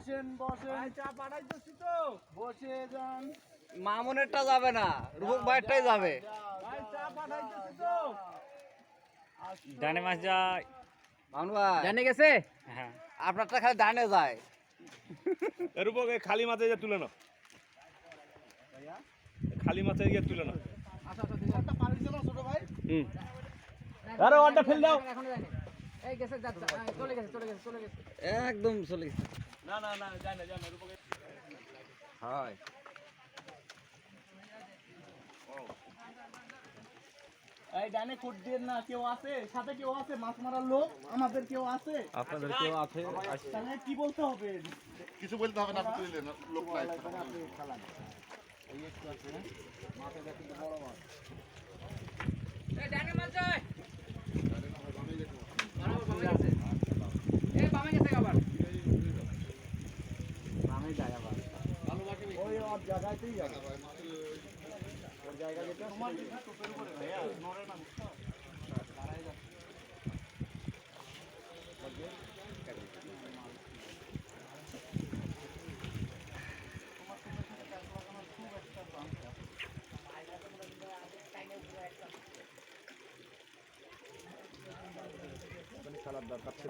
বসেন বসেন। চা পাঠাইতেছি তো। বসে যান। মামুনেরটা যাবে না রূপক ভাইয়েরটাই যাবে। ভাই চা পাঠাইতেছি তো। ডানে মাছ যায় মামুন ভাই। জানে গেছে? হ্যাঁ। আপনারটা খালি ডানে যায়। রূপক এই খালি মাথায় গিয়ে তুলে নাও। খালি মাথায় গিয়ে তুলে নাও। একটা পানি ছিল ছোট ভাই। হুম। আরে ওয়ানটা ফেল দাও। এখনও যায়নি এই গেছে যাচ্ছে আহ, চলে গেছে চলে গেছে চলে গেছে। একদম চলে গেছে। না না না যায় না যায় না হয়। এই ডানে কোট দিয়ে না কেউ আছে? সাথে কেউ আছে? মাছ মারার লোক? আমাদের কেউ আছে? আপনাদের কেউ আছে? তাহলে কি বলতে হবে? কিছু বলতে হবে না আপনি তুলে লোক নাই এই ডানে মাছ যায় বামে বামে গেছে এই বামে গেছে আবার আমি যাই আবার ওই ওর জায়গাতেই যাবে। ওর জায়গা যেটা তোমার টোপের উপরে ভাইয়া নড়ে না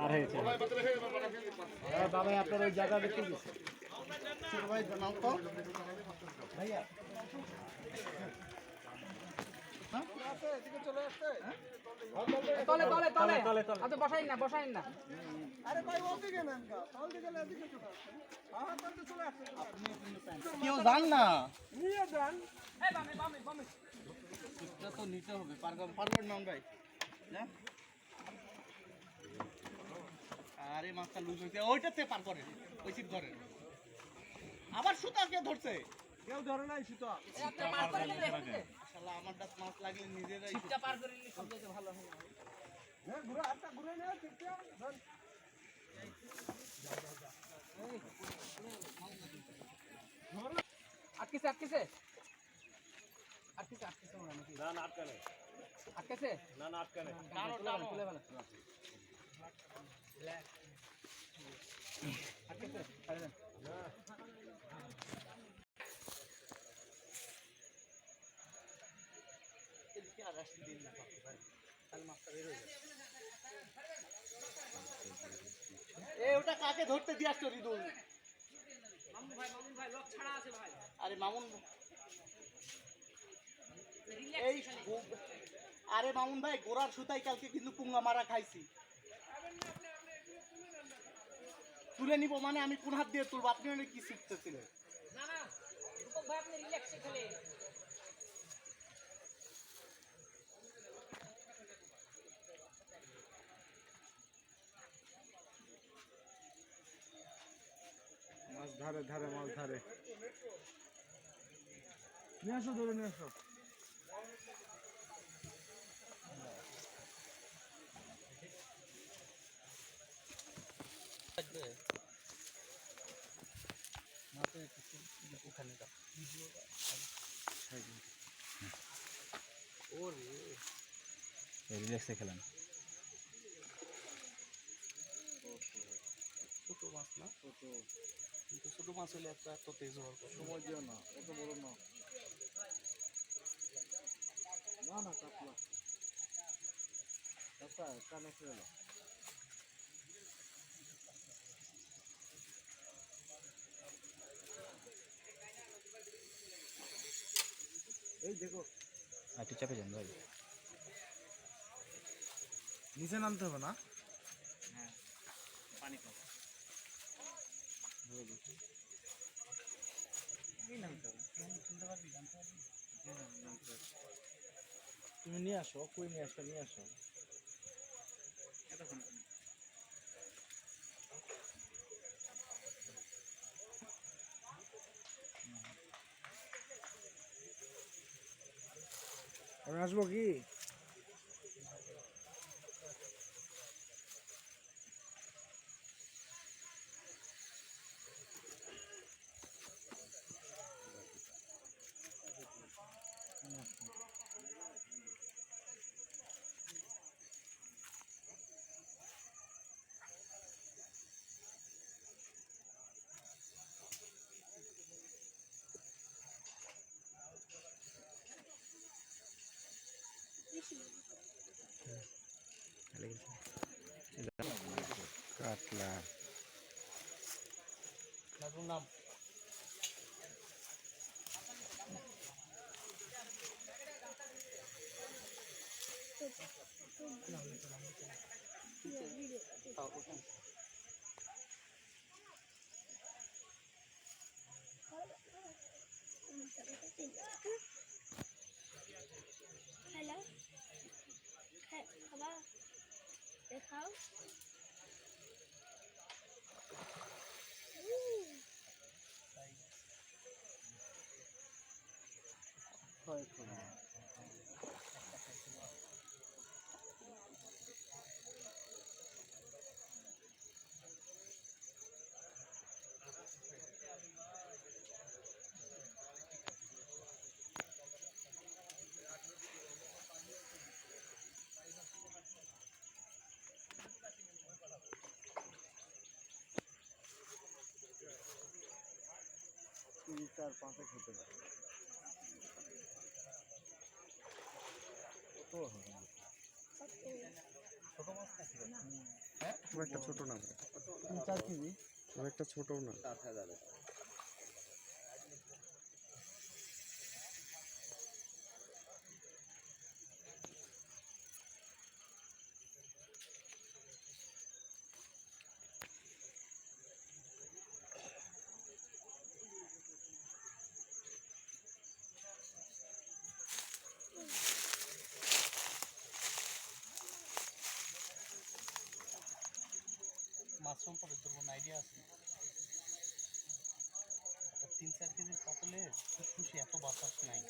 আর হয়েছে হ্যাঁ বাবা আপনার ওই জায়গা দেখতে গেছে। ছোট ভাই নাম তো ভাইয়া তলে। তলে তলে তলে। তলে বসাইন না বসাইন না। আরে কেউ না। তো নিতে হবে পারবেন ভাই। মাছটা লুজ হইছে। ওইটাতে পার করে ওই সিট ধরে আবার সুতা কে ধরছে? কেউ ধরে নাই সুতা। পার করে দেখতে আমার দাঁত মাছ লাগলে নিজেরাই সিটটা পার করে নিলে সবচেয়ে ভালো হয়। হ্যাঁ ঘুরে হাতটা ঘুরে নে ঠিকটা ধর। আটকেছে আটকেছে। আটকেছে আটকেছে না না আটকা নেই আটকেছে? না না আটকা নেই টানো। তুলে ফেলো। আটকেছে ছাড়ে দেন এদিকে আর আসতে দিন না পারতে পারে তাহলে মাছটা বের হয়ে যাবে এ কাকে ধরতে দিয়ে আসছো রিদুল। আরে মামুন। এই আরে মামুন ভাই গোড়ার সুতাই কালকে কিন্তু পুঙ্গা মারা খাইছি। তুলে নিব মানে আমি কোন হাত দিয়ে তুলবো? আপনি কি শিখতেছিলেন? না না রূপক ভাই আপনি রিল্যাক্সে খেলে ধারে ধারে মাছ ধারে। নিয়ে আসো ধরে নিয়ে আসো। রিল্যাক্সে খেলেন ছোট মাছ না? ছোট। কিন্তু ছোট মাছ হলে এত এত তেজ হওয়ার কথা। সময় দিও না এত বড় না। না না কাতলা কাতলা কানে খেলো এই দেখো। একটু চাপে যান ভাই। নিচে নামতে হবে না? তুমি নিয়ে আসো কই নিয়ে আসো নিয়ে আসো। আসব কি? thật là là không Hello. Hello. Hello. Hello. চার পাঁচে খেতে পারে। খুব একটা ছোট না। খুব একটা ছোটও না। সম্পর্কে তোর কোনো আইডিয়া আছে? তিন চার কেজির পাতলে খুশি এত বাতাস নাই।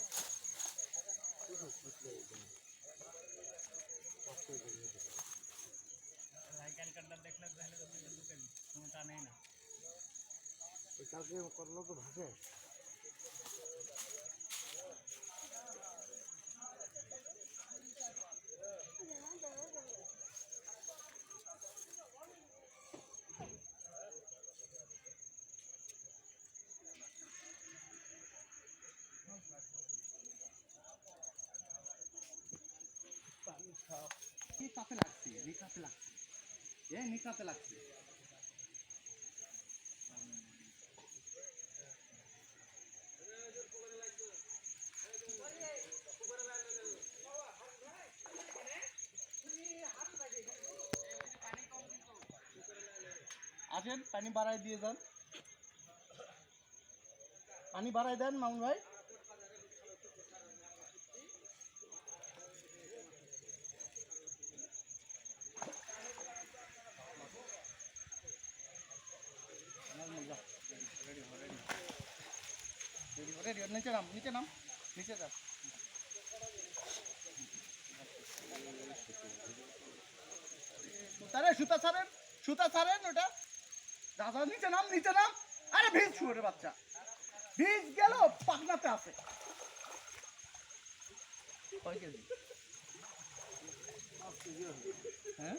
কালকে করল তো ভাসে কি লাগছে নিকাপে লাগছে। এ নিকাপে লাগছে। আসেন, পানি বাড়াই দিয়ে যান। পানি বাড়াই দেন, মামুন ভাই। নিচে নাম নিচে নাম, নিচে যা সুতারে সুতা ছাড়েন সুতা ছাড়েন ওটা। দাদা, নিচে নাম নিচে নাম। আরে, ভিজ শুয়োরের বাচ্চা। ভিজ গেল, পাখনাতে আছে। হ্যাঁ?